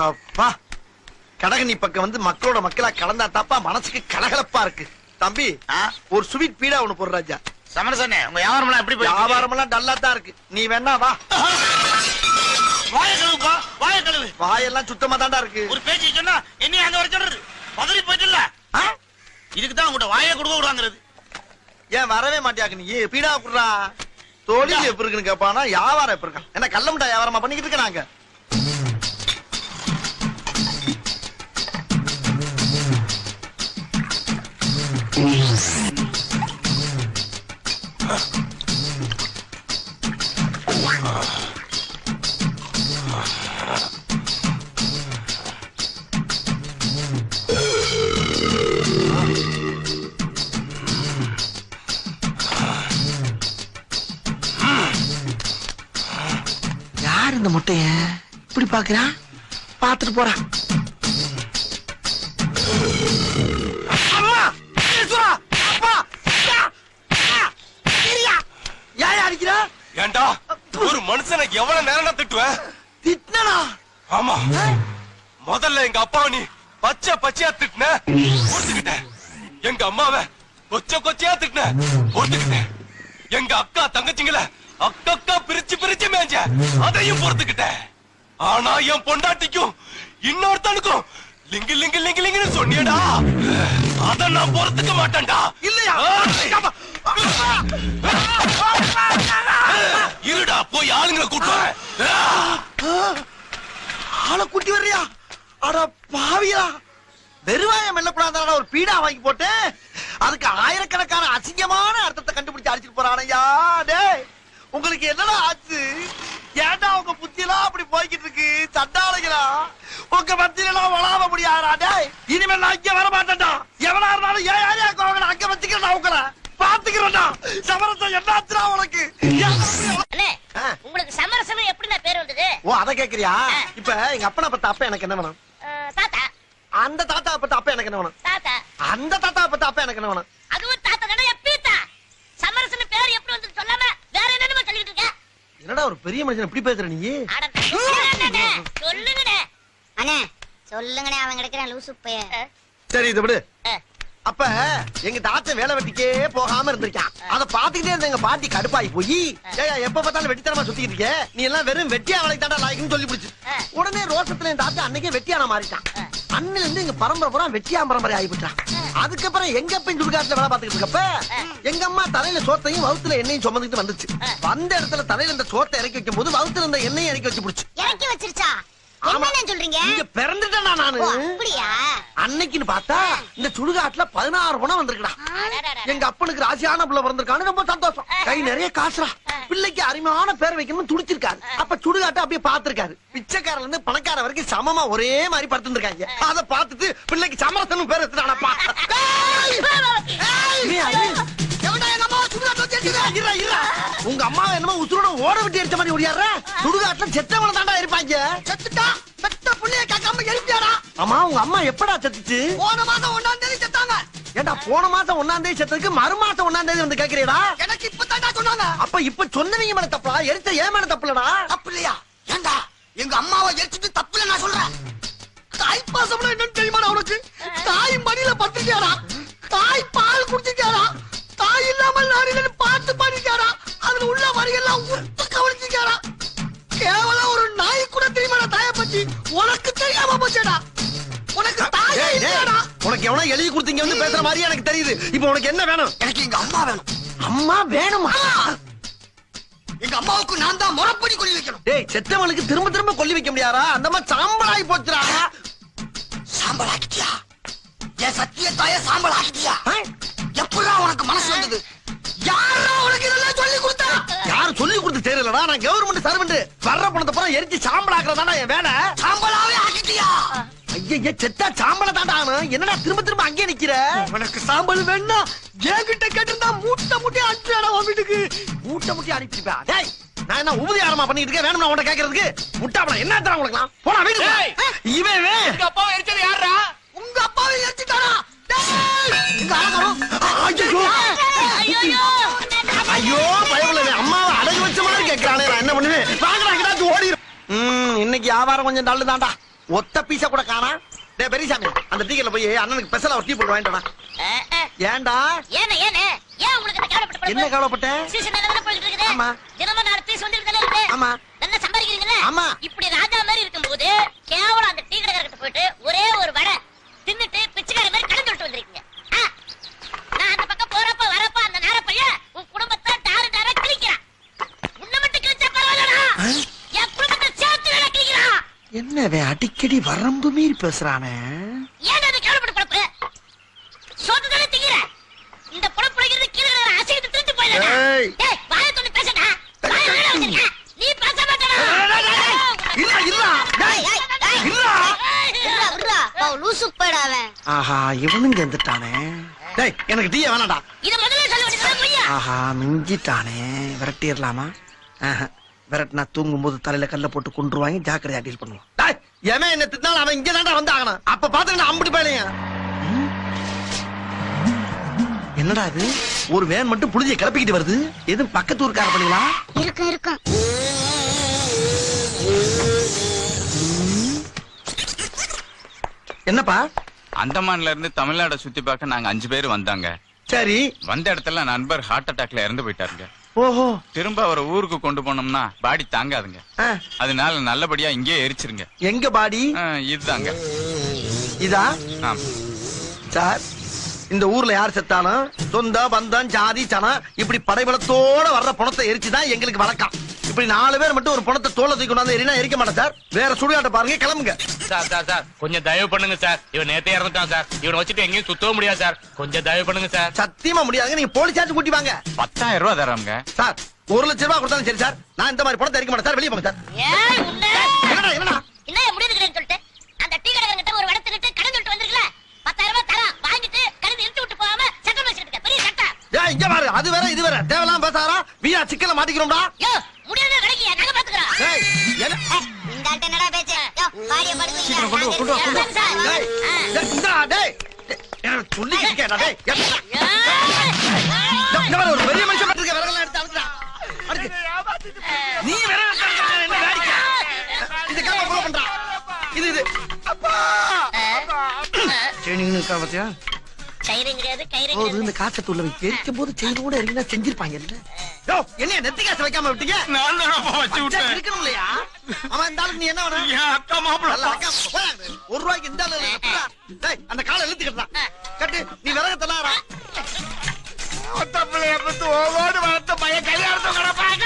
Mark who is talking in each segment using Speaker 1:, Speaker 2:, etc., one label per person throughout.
Speaker 1: சப்பா கடகனி பக்கம் வந்து மக்களோட மக்களா கலந்தா தாப்பா மனசுக்கு கலகலப்பா இருக்கு. தம்பி ஒரு ஸ்வீட் பீடா ஒண்ணு போடு ராஜா.
Speaker 2: சமரசண்ணே உங்க வியாபாரம் எப்படி
Speaker 1: வியாபாரம் எல்லாம் டல்லா தான் இருக்கு. நீ வேணா வா.
Speaker 2: வாய கழுவுப்பா வாய கழுவு
Speaker 1: வாயெல்லாம் சுத்தமா தான்டா இருக்கு.
Speaker 2: ஒரு பேச்சு சொன்னா என்ன அங்க வர சொல்றது? பதறி போயிட்டுல? இதுக்கு தான் உங்கள்ட்ட வாயை கொடுக்க விடுவாங்கிறது
Speaker 1: ஏன் வரவே மாட்டியாக்கு நீ? பீடா குடுறா. தொழில் எப்படி இருக்குன்னு கேப்பானா? வியாபாரம் எப்படி இருக்கான் என்ன கள்ள மிட்டாய் வியாபாரமா பண்ணிக்கிட்டு இருக்க நாங்க? யார் இந்த முட்டைய? இப்படி பாக்குறான் பாத்துட்டு போறான் அம்மா! ஈஸ்வரா! அப்பா! ஐயா! ஐயா! ஐயா! ஏன் அடிக்கிற?
Speaker 3: ஏண்டா? ஒரு மனுஷனை எவ்வளவு நேரம் திட்டுவேன்?
Speaker 1: திட்டினனா?
Speaker 3: ஆமா. முதல்ல எங்க அப்பாவை நீ பச்சை பச்சையா திட்டின ஒத்துக்கிட்டேன் எங்க அம்மாவை கொச்ச கொச்சையா திட்டின ஒத்துக்கிட்டேன் எங்க அக்கா தங்கச்சிங்கள அக்கா பிரிச்சு பிரிச்சு மேஞ்ச அதையும் பொறுத்துக்கிட்டேன் ஆனா என் பொண்டாட்டிக்கும் இன்னொருத்தனுக்கும் லிங்கு லிங்கு லிங்கு லிங்குன்னு சொன்னியடா. அத நான் பொறுத்துக்க மாட்டேன்டா.
Speaker 1: இல்லையா?
Speaker 3: இருடா போய் ஆளுங்களை கூட்டு.
Speaker 1: ஆளை கூட்டி வர்றியா? அட பாவியா வெறுவாயம் மெல்லப்படாத ஒரு பீடா வாங்கி போட்டு அதுக்கு ஆயிரக்கணக்கான அசிங்கமான அர்த்தத்தை கண்டுபிடிச்சு அடிச்சிட்டு போறானையா? டேய் உங்களுக்கு என்னடா ஆச்சு? ஏன்டா உங்க புத்தியெல்லாம் அப்படி போய்கிட்டு இருக்கு? சண்டாளைகளா? உங்க மத்தியிலாம் வளாவ முடியாதா டேய் இனிமேல் நான் இங்க வர மாட்டேன்டா எவனா இருந்தாலும் ஏன் ஏரியா கோவங்கள அங்க வச்சுக்கிறேன் உங்களை பாத்துக்கிறேன்டா சமரசம் என்னாச்சுடா உனக்கு.
Speaker 4: உங்களுக்கு சமரசம் எப்படிண்ணா பேர் வந்தது?
Speaker 1: ஓ அத கேக்குறியா? இப்ப எங்க அப்பனை பத்த அப்ப எனக்கு என்ன வேணும்?
Speaker 4: தாத்தா.
Speaker 1: அந்த தாத்தா பத்த அப்ப எனக்கு என்ன வேணும்?
Speaker 4: தாத்தா.
Speaker 1: அந்த தாத்தா பத்த அப்ப எனக்கு என்ன வேணும்?
Speaker 4: அதுவும் தாத்தா தானே எப்பீத்தா சமரசம் பேர் எப்படி வந்து சொல்லாம வேற என்னன்னு சொல்லிட்டு இருக்க.
Speaker 1: என்னடா ஒரு பெரிய மனுஷன் இப்படி பேசுற நீ?
Speaker 4: சொல்லுங்கண்ணே.
Speaker 5: அண்ணே சொல்லுங்கண்ணே அவன் கிடைக்கிறான் லூசு பைய.
Speaker 1: சரி இதை விடு. அப்ப எங்க தாத்தா வேலை வெட்டிக்கே போகாம இருந்திருக்கான். அத பாத்துக்கிட்டே இருந்த எங்க பாட்டி கடுப்பாயி போய் ஏயா எப்ப பார்த்தாலும் வெட்டித்தனமா சுத்திட்டு இருக்க நீ எல்லாம் வெறும் வெட்டியா வேலைக்கு தாண்டா லாய்க்குன்னு சொல்லி பிடிச்சு. உடனே ரோசத்துல என் தாத்தா அன்னைக்கே வெட்டியான மாறிட்டான். அண்ணில இருந்து எங்க பரம்பரை பூரா வெட்டியா பரம்பரை ஆகிவிட்டான் அதுக்கப்புறம் எங்க அப்ப சுடுகாட்டுல வேலை பார்த்துக்கிட்டு இருக்கப்ப எங்க அம்மா தலையில சோத்தையும் வவுத்துல எண்ணெயும் சுமந்துட்டு வந்துச்சு. வந்த இடத்துல தலையில இந்த சோத்தை இறக்கி வைக்கும் போது வவுத்துல இருந்த எண்ணெயும் இறக்கி வச்சு பிடிச்சு.
Speaker 5: இறக்கி வச்சிருச்சா? என்னண்ணே சொல்றீங்க?
Speaker 1: இங்க பிறந்துட்டேனா நானு?
Speaker 5: அப்படியா?
Speaker 1: அன்னைக்குன்னு பார்த்தா இந்த சுடுகாட்டுல பதினாறு பணம் வந்திருக்குடா.
Speaker 4: அடடடட.
Speaker 1: எங்க அப்பனுக்கு ராசியான பிள்ளை பிறந்திருக்கான்னு ரொம்ப சந்தோஷம் கை நிறைய காசுடா பிள்ளைக்கு அருமையான பேர் வைக்கணும்னு துடிச்சிருக்காரு. அப்ப சுடுகாட்டை அப்படியே பார்த்திருக்காரு. பிச்சைக்காரல இருந்து பணக்கார வரைக்கும் சமமா ஒரே மாதிரி படுத்திருக்காங்க அத பார்த்துட்டு பிள்ளைக்கு சமரசனும் பேர் எடுத்துட்டானப்பா உங்க அம்மா என்னமோ உசுரோட ஓட விட்டு எரிச்ச மாதிரி ஓடியாடுற? சுடுகாட்டுல செத்தவன தாண்டா இருப்பாங்க செத்துட்டா? செத்த புள்ளைய கேட்காம எரிப்பியாடா? ஆமா உங்க அம்மா எப்படா செத்துச்சு? போன மாசம் ஒன்னாம் தேதி செத்தாங்க. ஏண்டா போன மாசம் ஒன்னாம் தேதி செத்ததுக்கு மறு மாசம் ஒன்னாம் தேதி வந்து கேக்குறீடா? எனக்கு இப்ப தாண்டா சொன்னாங்க. அப்ப இப்ப சொன்னவங்க மேல தப்பா? எரிச்ச ஏன் மேல தப்புலடா? தப்பு இல்லையா? ஏண்டா எங்க அம்மாவை எரிச்சிட்டு தப்புல நான் சொல்றேன். தாய் பாசம்னா என்னன்னு தெரியுமாடா உனக்கு? தாய் மடியில படுத்துட்டாரா தாய் பால் குடிச்சிட்டாரா தாய் இல்லாமல் பார்த்து பண்ணிட்டாரா? அதுல உள்ள வரியெல்லாம் உத்து கவனிச்சிட்டாரா கேவலம் ஒரு நாய் கூட தெரியுமாடா தாய பத்தி? உனக்கு தெரியாம போச்சேடா. உனக்கு தாயே இல்லையாடா. உனக்கு எவனோ எழுதி கொடுத்தீங்க வந்து பேசுற மாதிரி எனக்கு தெரியுது. இப்போ உனக்கு என்ன வேணும்? எனக்கு எங்க அம்மா வேணும். அம்மா வேணுமா? எங்க அம்மாவுக்கு நான் தான் முறப்படி கொள்ளி வைக்கணும். டேய் செத்தவனுக்கு திரும்ப திரும்ப கொல்லி வைக்க முடியாதா? அந்த மாதிரி சாம்பலாகி போச்சுடா. சாம்பல் ஆக்கிட்டியா என் சத்திய தாய சாம்பல் ஆக்கிட்டியா எப்படா உனக்கு மனசு வந்தது? நான் கவர்மெண்ட் சர்வெண்ட் வர்ற பணத்தை பூரா எரிச்சு சாம்பல் ஆக்குறதாடா என் வேலை? சாம்பலாவே ஆக்கிட்டியா? ஐயா செத்தா சாம்பல தாண்டா என்னடா திரும்ப திரும்ப அங்கே நிக்கிற? உனக்கு சாம்பல் வேணா என்கிட்ட கேட்டிருந்தா மூட்டை மூட்டை அனுப்பிடா உன் வீட்டுக்கு? மூட்டை மூட்டை அனுப்பிச்சிருப்பா டேய் நான் என்ன உபதி ஆரமா பண்ணிட்டு இருக்கேன்? வேணும்னா உன்ட்ட கேக்குறதுக்கு முட்டாப்பட என்ன தர உனக்கு போடா வீட்டுக்கு. இவன்.
Speaker 3: எங்க அப்பாவை எரிச்சது யாரா
Speaker 1: உங்க அப்பாவை எரிச்சுட்டாரா ஐயோ பயவுல அம்மாவை அடகு வச்ச மாதிரி கேக்குறானே நான் என்ன பண்ணுவேன் வாங்கடா கிடாச்சு ஓடிரும் ம் இன்னைக்கு வியாபாரம் கொஞ்சம் டல்லு தான்டா ஒத்த பீஸா கூட காணா. டேய் பெரியசாமி அந்த டீக்கல போய் அண்ணனுக்கு ஸ்பெஷலா ஒரு டீ போட்டு வாங்கிட்டு. ஏன்டா?
Speaker 4: ஏனே ஏனே. ஏன் உங்களுக்கு கவலைப்பட்ட
Speaker 1: என்ன? கவலைப்பட்ட?
Speaker 4: சீசன் நல்லதானே போயிட்டு இருக்குது.
Speaker 1: ஆமா.
Speaker 4: தினமும் நாலு பீஸ் வந்துட்டு தானே இருக்கு.
Speaker 1: ஆமா.
Speaker 4: நல்லா சம்பாதிக்கிறீங்கல்ல
Speaker 1: ஆமா.
Speaker 4: இப்படி ராஜா மாதிரி இருக்கும்போது கேவலம் அந்த டீ கடைக்காரர்கிட்ட போயிட்டு ஒரே ஒரு வடை தின்னுட்டு பிச்சைக்கார மாதிரி கடன் சொல்லிட்டு வந்திருக்கீங்க ஆ, நான் அந்த பக்கம் போறப்ப வரப்ப அந்த நேர பையன் உன் குடும்பத்தை டாரு டாரா கிழிக்கிறான் உன்னை மட்டும் கிழிச்சா பரவாயில்லடா என் குடும்பத்தை சேர்த்து வேலை கிழிக்கிறான்
Speaker 1: என்ன இவன் அடிக்கடி வரம்பு மீறி பேசுறானே?
Speaker 4: ஏன் அது கேவலப்பட்ட பொழப்பு சோத்து தானே திங்கிற? இந்த பொழப்பு பிழைக்கிறது கீழே அசைத்து திருட்டு போயிடலாம்
Speaker 1: ஏய்.
Speaker 4: டேய் வாயை தொட்டு பேசடா. வாயை வெளியில வச்சிருக்க. நீ பேச மாட்டடா.
Speaker 1: இல்ல இல்ல டேய், இல்ல
Speaker 5: விட்றா விட்றா பா லூசு போயிடா அவன்.
Speaker 1: ஆஹா இவனும் சேர்ந்துட்டானே டேய் எனக்கு டீயே வேணாம்டா.
Speaker 4: இத முதல்ல சொல்ல வேண்டியது பொய்யா.
Speaker 1: ஆஹா மிஞ்சிட்டானே. விரட்டிடலாமா? ஆஹா, விரட்டினா தூங்கும் போது தலையில கல்ல போட்டு கொண்டுருவாங்க ஜாக்கிரதையா டீல் பண்ணுவோம் டேய், எவன் என்ன திட்டினாலும் அவன் இங்க தான்டா வந்து ஆகணும். அப்ப பாத்துக்கிட்டு அம்புட்டு பேலையா என்னடா இது? ஒரு வேன் மட்டும் புளிஞ்ச கிளப்பிக்கிட்டு வருது. எதுவும் பக்கத்து ஊருக்கார பண்ணீங்களா?
Speaker 5: இருக்கும் இருக்கும்.
Speaker 1: என்னப்பா?
Speaker 6: அந்தமான்ல இருந்து தமிழ்நாட சுத்தி பார்க்க நாங்க அஞ்சு பேர் வந்தாங்க.
Speaker 1: சரி.
Speaker 6: வந்த இடத்துல நண்பர் ஹார்ட் அட்டாக்ல இறந்து போயிட்டாருங்க.
Speaker 1: ஓஹோ.
Speaker 6: திரும்ப அவரை ஊருக்கு கொண்டு போனோம்னா பாடி தாங்காதுங்க.
Speaker 1: ஆ,
Speaker 6: அதனால நல்லபடியா இங்கேயே எரிச்சிருங்க.
Speaker 1: எங்க பாடி?
Speaker 6: ஆ, இதுதாங்க.
Speaker 1: இதா?
Speaker 6: ஆம்.
Speaker 1: சார் இந்த ஊர்ல யார் செத்தாலும் சொந்த பந்தம் ஜாதி சனம் இப்படி படைபலத்தோட வர்ற பணத்தை எரிச்சுதான் எங்களுக்கு வழக்கம். இப்படி நாலு பேர் மட்டும் ஒரு பணத்தை தோலை தூக்கி கொண்டாந்து எரினா எரிக்க மாட்டேன் சார். வேற சுடுகாட்டை பாருங்க கிளம்புங்க.
Speaker 7: Sir sir sir. கொஞ்சம் தயவு பண்ணுங்க சார். இவன் நேத்தே இறந்துட்டான் சார். இவனை வச்சுட்டு எங்கேயும் சுத்தவும் முடியாது சார். கொஞ்சம் தயவு பண்ணுங்க சார்.
Speaker 1: சத்தியமா முடியாதுங்க நீங்க போலீஸாச்சும் கூட்டி வாங்க.
Speaker 6: பத்தாயிரம் ரூபாய் தராங்க
Speaker 1: சார் ஒரு லட்சம் ரூபாய் கொடுத்தாலும் சரி சார். நான் இந்த மாதிரி பணத்தை எரிக்க மாட்டேன் சார். வெளியே போங்க சார். என்னடா என்னடா?
Speaker 4: என்ன முடியுதுக்கிறேன்னு சொல்லிட்டு? அந்த டீ கடைக்காரங்கிட்ட ஒரு வடை தின்னுட்டு கடன் சொல்லிட்டு வந்திருக்கல பத்தாயிரம் ரூபாய் தரா வாங்கிட்டு கடன் இழுத்து விட்டு போகாம சட்டம் வச்சிட்டு இருக்க. பெரிய சட்டம்
Speaker 1: ஏய் இங்க பாரு. அது வேற இது வேற. தேவையில்லாம பேசாரா வீணா சிக்கல மாட்டிக்கிறோம்டா.
Speaker 4: முடியாத விலைக்கு நாங்க பாத்துக்கிறோம்
Speaker 1: ஏய் என்ன?
Speaker 5: இந்த ஆள்கிட்ட என்னடா பேச்சு? யோ பாடிய
Speaker 1: சீக்கிரம் கொண்டு வா, கொண்டு வா, கொண்டு வா.
Speaker 4: அதான் சார்.
Speaker 1: டேய், இந்தா, ஒரு பெரிய மனுஷன் விறகெல்லாம் எடுத்து. அடுத்து. நீ விறகு என்ன வேடிக்கை? இது கேப்ப follow பண்றா. இது இது. அப்பா! செயினிங்னு இருக்கா பாத்தியா?
Speaker 4: கயிறு கிடையாது கயிறு
Speaker 1: போது
Speaker 4: கிடையாது.
Speaker 1: இந்த காசத்துள்ள வைக்க போது செயினோட இருந்தா செஞ்சிருப்பாங்க இல்ல யோ என்ன நெத்தி காசு வைக்காம விட்டீங்க?
Speaker 2: நான் தானப்பா வச்சு
Speaker 1: வச்சா
Speaker 2: விட்டேன்.
Speaker 1: இருக்கணும் இல்லையா அவன் இந்த ஆளுக்கு நீ என்ன வேணும்?
Speaker 2: என் அக்கா மாப்பிள்ள.
Speaker 1: ஒரு ரூபாய்க்கு இந்த ஆளு எப்படிடா? டேய், அந்த காலை இழுத்து கட்டுடா. கட்டு நீ விறகு தள்ளாரா
Speaker 2: ஒத்த பிள்ளைய பத்து ஓவோடு வளர்த்த பையன் கல்யாணத்தை கிடப்பாங்க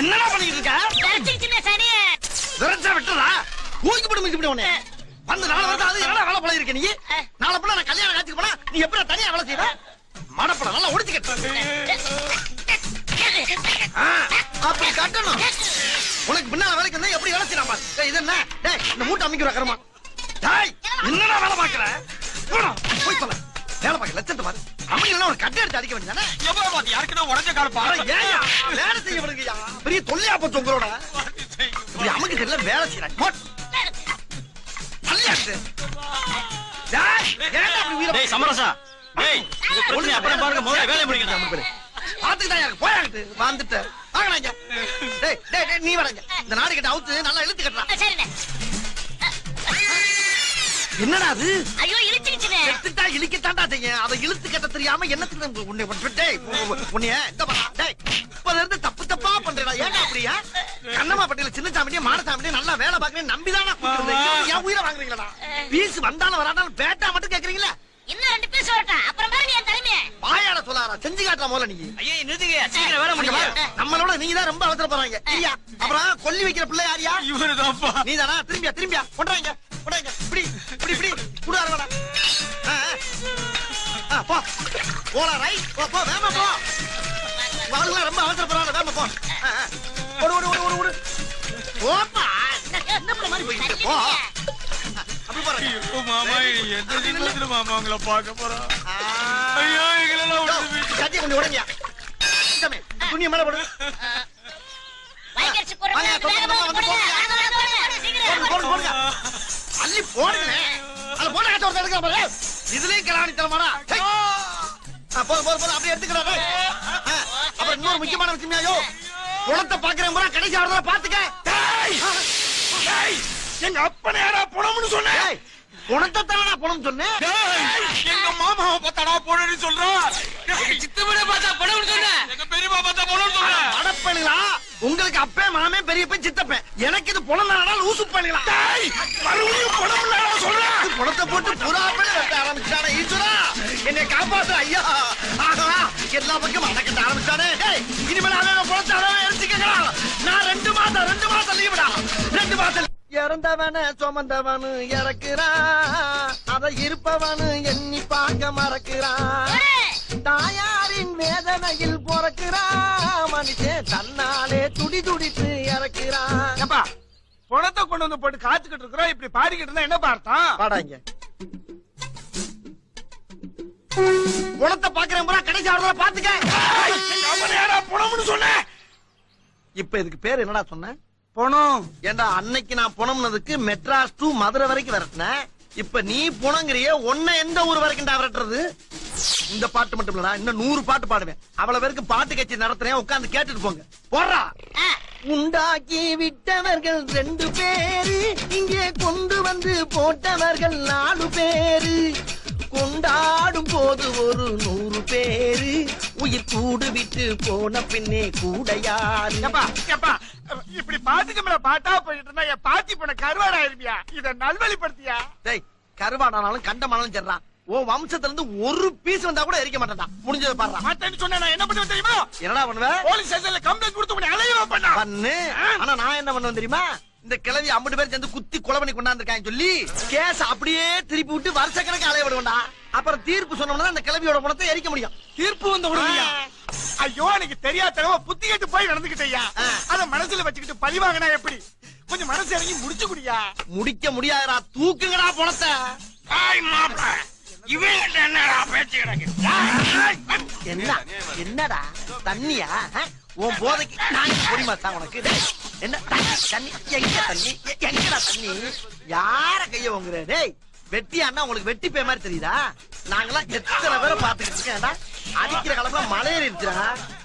Speaker 1: என்னடா பண்ணிட்டு இருக்க?
Speaker 4: விரட்டிக்கிச்சுன்னு சரி
Speaker 1: விரச்சா விட்டுறா. ஊக்கி போட்டு போட்டு உன்னை வந்து நாலு வருஷம் அது என்னடா வேலை பழகி இருக்க நீ உனக்கு பின்னால வேலைக்கு வந்தா எப்படி வேலை செய்யலாம் பாரு. டேய், இது என்ன? டேய் இந்த மூட்டை அமைக்கிற கரமா டேய் என்னடா வேலை பாக்குற போடா, போய் சொல்ல வேலை பார்க்க லட்சத்தை பாரு. அமைக்கலாம் ஒரு கட்டை எடுத்து அடிக்க வேண்டியதானே?
Speaker 2: எவ்வளவு பாத்து யாருக்குதான் உடஞ்ச கால
Speaker 1: அட, ஏன்யா? வேலை செய்ய விடுங்கய்யா. பெரிய தொல்லையா போச்சு உங்களோட. இப்படி அமுக்கு தெரியல வேலை செய்யறாங்க போட். தள்ளியாச்சு. டேய், ஏன்டா அப்படி வீர-
Speaker 2: டேய் சமரசா? டேய் இது பிரச்சனை. அப்புறம் பாருங்க முதல்ல வேலையை முடிக்கணும்
Speaker 1: பாத்துக்கிட்டா யாரு? போயாங்கிட்டு. வந்துட்டேன். வாங்கடா இங்க. டேய், டேய், டேய், நீ வரங்க இந்த நாடு கிட்ட அவுத்து நல்லா இழுத்து
Speaker 4: சரிண்ணே.
Speaker 1: என்னடா அது?
Speaker 4: ஐயோ இழுச்சுக்கிச்சுனே
Speaker 1: செத்துட்டா இழுக்கத்தாண்டா செய்யும். அதை இழுத்து கட்ட தெரியாம என்னத்துக்கு உன்னை டேய். உன்னைய இந்த பாரா, டேய். இப்பல இருந்து தப்பு தப்பா பண்றடா. ஏன்டா அப்படியா கண்ணம்மா பட்டியல சின்ன சாமியே மாடசாமியே நல்லா வேலை பாக்குறேன் நம்பிதானா என் உயிரை வாங்குறீங்களா பீஸ் வந்தாலும் வராட்டாலும் பேட்டா மட்டும் கேக்குறீங்களா
Speaker 4: இன்னும் ரெண்டு பீஸ் வரட்டும் அப்புறம் பாருங்க என் தலைமையை
Speaker 1: வாயாட சொல்லாரா செஞ்சு காட்டுற போல நீங்க
Speaker 2: ஐயே நிறுத்துங்க. சீக்கிரம்
Speaker 1: இங்க
Speaker 2: முடியும்
Speaker 1: நம்மளோட நீங்க தான் ரொம்ப அவசர போறாங்க இல்லையா? அப்புறம் கொல்லி வைக்கிற பிள்ளை யாரியா?
Speaker 2: இவருதான்ப்பா.
Speaker 1: நீ தானா திரும்பியா திரும்பியா? கொண்டாங்க கொண்டாங்க. இப்படி இப்படி இப்படி. குடாரடா போ. போடா ரைட் போ போ. வேமா போ. வாழ்லாம் ரொம்ப அவசரப்படுறாங்க வேமா போ. ஓடு ஓடு ஓடு ஓடு போப்பா. என்ன பண்ண மாதிரி போயிட்டு? போ. போறேன்
Speaker 2: மாமா எந்த மாமா உங்களை பார்க்க போறோம். ஐயோ எங்களெல்லாம் விட்டு
Speaker 1: கொஞ்சம் உடைங்க. சாமி, துணியை மேல போடு.
Speaker 4: வாய்க்கரிசி போடுங்க. போடுங்க.
Speaker 1: போடுங்க. போடுங்க. அள்ளி போடுங்க. அதுல போட கட்ட ஒருத்தர் எடுக்கிற பாரு. இதுலயும் கிளாணி தரமாடா போதும் போதும் போதும் அப்படியே எடுத்துக்கிறாரு அப்புறம் இன்னொரு முக்கியமான விஷயம் ஐயோ. குளத்தை பாக்குறேன் கடைசி ஆடுறத பாத்துக்க!
Speaker 2: எங்க அப்பனை யாரா பணம்னு சொன்னேன்
Speaker 1: குணத்தை தானடா பணம் சொன்னேன்.
Speaker 2: எங்க மாமாவை பார்த்தாடா போனேன்னு சொல்றான்
Speaker 3: சித்தப்பட பார்த்தா பணம் சொன்ன. எங்க பெரியப்பா பார்த்தா பணம் சொன்ன.
Speaker 1: அடப்பணுங்களா உங்களுக்கு அப்பே மாமே பெரியப்பன் சித்தப்பன். எனக்கு இது பணம் தானடா லூசு பண்ணுங்களா
Speaker 2: மறுபடியும் பணம் இல்லடா சொல்றேன்
Speaker 1: பணத்தை போட்டு புறாப்பே வெட்ட ஆரம்பிச்சானே ஈஸ்வரா? என்னை காப்பாத்து ஐயா. ஆகா எல்லா பக்கம் அடக்கட்ட ஆரம்பிச்சானே. இனிமேல் அவன் பணத்தை அவன் எடுத்துக்கலாம் நான் ரெண்டு மாசம் ரெண்டு மாசம் லீவுடா ரெண்டு மாசம் இறந்தவன சுமந்தவனு இறக்குறான் அத இருப்பவனு எண்ணி பார்க்க மறக்கிறான் தாயாரின் வேதனையில் பிறக்கிறான் மனுஷன் தன்னாலே துடி துடித்து இறக்கிறான்
Speaker 2: பணத்தை கொண்டு வந்து போட்டு காத்துக்கிட்டு இருக்கிறோம் இப்படி பாடிக்கிட்டு இருந்தா என்ன பார்த்தோம்
Speaker 1: பாடாங்க. குணத்தை பாக்குறேன் பூரா கடைசி ஆடுறத பாத்துக்க இப்ப இதுக்கு பேர் என்னடா சொன்ன?
Speaker 2: பணம்.
Speaker 1: ஏண்டா அன்னைக்கு நான் புணம்னதுக்கு மெட்ராஸ் டு மதுரை வரைக்கும் விரட்டினேன் இப்ப நீ புணங்கிறிய உன்னை எந்த ஊர் வரைக்கும் விரட்டுறது? இந்த பாட்டு மட்டும் இல்லடா இன்னும் நூறு பாட்டு பாடுவேன். அவ்வளவு பேருக்கு பாட்டு கட்சி நடத்துறேன் உட்கார்ந்து கேட்டுட்டு போங்க. போடுறா உண்டாக்கி விட்டவர்கள் ரெண்டு பேரு இங்கே கொண்டு வந்து போட்டவர்கள் நாலு பேரு. கொண்டாடும் போது ஒரு நூறு பேரு. உயிர் கூடு விட்டு போன பின்னே கூட யாரு?
Speaker 2: இப்படி பாட்டுக்கு மேல பாட்டா போயிட்டு இருந்தா என் பாத்தி பண்ண கருவாடா இருப்பியா இத நல்வழிப்படுத்தியா?
Speaker 1: டேய் கருவாடானாலும் கண்டமானாலும் சரிடா உன் வம்சத்துல இருந்து ஒரு பீஸ் வந்தா கூட எரிக்க மாட்டேன்டா. முடிஞ்சதை பாடுறா.
Speaker 2: மாட்டேன்னு சொன்னா நான் என்ன பண்ணுவேன் தெரியுமா?
Speaker 1: என்னடா பண்ணுவ?
Speaker 2: போலீஸ் ஸ்டேஷன்ல கம்ப்ளைண்ட் கொடுத்து உன்னை அலைய பண்ணா.
Speaker 1: பண்ணு ஆனா நான் என்ன பண்ணுவேன் தெரியுமா? இந்த கிழவி ஐம்பது பேர் சேர்ந்து குத்தி கொலை பண்ணி கொண்டாந்துருக்காங்க சொல்லி கேஸ் அப்படியே திருப்பி விட்டு வருஷ கணக்கு அலைய விடுவேன்டா அப்புறம் தீர்ப்பு சொன்னோம்னா அந்த கிழவியோட பணத்தை எரிக்க முடியும்.
Speaker 2: தீர்ப்பு வந்து விடுவியா ஐயோ எனக்கு தெரியாதனமா புத்தி கேட்டு போய் நடந்துகிட்டயா. அத மனசுல வச்சுக்கிட்டு பழி வாங்கினா எப்படி? கொஞ்சம் மனசு இறங்கி முடிச்சு குடியா.
Speaker 1: முடிக்க முடியாதுடா. தூக்குங்கடா பணத்தை.
Speaker 2: என்னடா
Speaker 1: தண்ணியா? உன் போதைக்கு நான் தான் உனக்கு. என்ன? தண்ணி தண்ணி எங்க தண்ணி எங்கடா தண்ணி. யார கைய வாங்குற டேய் வெட்டி அண்ணா உங்களுக்கு வெட்டி பே மாதிரி தெரியுதா? நாங்கெல்லாம் எத்தனை பேரை பாத்துக்கிட்டு இருக்கேன்டா அடிக்கிற காலத்துல மலையேறி இருக்கிறா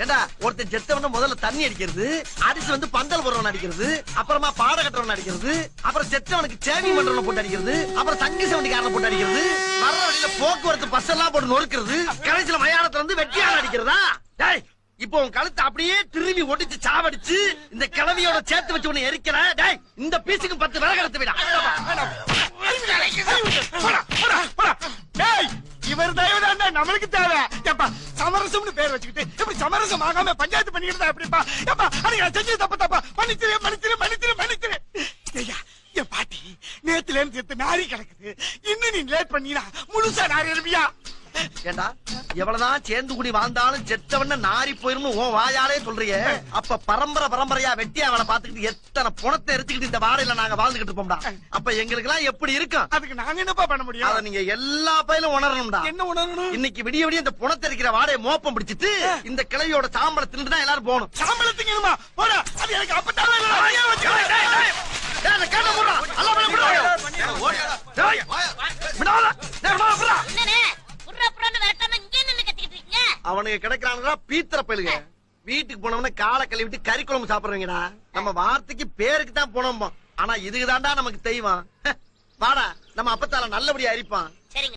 Speaker 1: ஏண்டா ஒருத்தன் செத்தவன முதல்ல தண்ணி அடிக்கிறது அடிச்சு வந்து பந்தல் போடுறவன் அடிக்கிறது அப்புறமா பாட கட்டுறவன் அடிக்கிறது அப்புறம் செத்தவனுக்கு சேவிங் பண்றவன போட்டு அடிக்கிறது அப்புறம் தங்கி சவண்டிக்காரனை போட்டு அடிக்கிறது வர்ற வழியில போக்குவரத்து பஸ் எல்லாம் போட்டு நொறுக்கிறது கடைசியில மயானத்துல இருந்து வெட்டியால அடிக்கிறதா? டேய் இப்போ உன் கழுத்தை அப்படியே திரும்பி ஒடிச்சு சாவடிச்சு இந்த கிழவியோட சேர்த்து வச்சு உன்னை எரிக்கிற டேய் இந்த பீஸுக்கு பத்து விறகு விட. விடா
Speaker 2: போடா, டேய், இவர் தயவுதான் நம்மளுக்கு தேவை. ஏப்பா சமரசம்னு பேர் வச்சுக்கிட்டு எப்படி சமரசம் ஆகாம பஞ்சாயத்து பண்ணிக்கிட்டு எப்படிப்பா? ஏப்பா அன்னைக்கு நான் செஞ்சது தப்பு தப்பா? மன்னிச்சிரு மன்னிச்சிரு மன்னிச்சிரு மன்னிச்சிரு. ஐயா என் பாட்டி நேத்துல இருந்து நாரி கிடக்குது. இன்னும் நீ லேட் பண்ணினா முழுசா நாரி இருப்பியா
Speaker 1: ஏண்டா? எவ்வளவுதான் சேர்ந்து குடி வாழ்ந்தாலும் செத்தவன நாரி போயிரும்னு உன் வாயாலே சொல்றியே அப்ப பரம்பரை பரம்பரையா வெட்டியா அவளை பாத்துக்கிட்டு எத்தனை புணத்தை எரிச்சுக்கிட்டு இந்த வாடையில நாங்க வாழ்ந்துகிட்டு இருப்போம்டா அப்ப எங்களுக்கு எல்லாம் எப்படி இருக்கும்
Speaker 2: அதுக்கு நாங்க என்னப்பா பண்ண
Speaker 1: அத
Speaker 2: முடியும்
Speaker 1: நீங்க எல்லா பயிலும் உணரணும்டா
Speaker 2: என்ன உணரணும்
Speaker 1: இன்னைக்கு விடிய விடிய இந்த புணத்தை இருக்கிற வாடையை மோப்பம் பிடிச்சிட்டு இந்த கிளையோட சாம்பலை தின்னு தான் எல்லாரும் போகணும்
Speaker 2: சாம்பளத்துக்கு போடா அது எனக்கு
Speaker 1: அந்த கேட்ட மூடுறா. அவனுக்கு கிடைக்கிறானுங்களா? பீத்திர பயிலுங்க. வீட்டுக்கு போனவன காலை கழுவிட்டு கறி குழம்பு சாப்பிடுறீங்கடா நம்ம வார்த்தைக்கு பேருக்கு தான் போனோம் ஆனா இதுக்குதாண்டா நமக்கு தெய்வம். வாடா நம்ம அப்பத்தால நல்லபடியா அரிப்பான்.
Speaker 4: சரிங்க.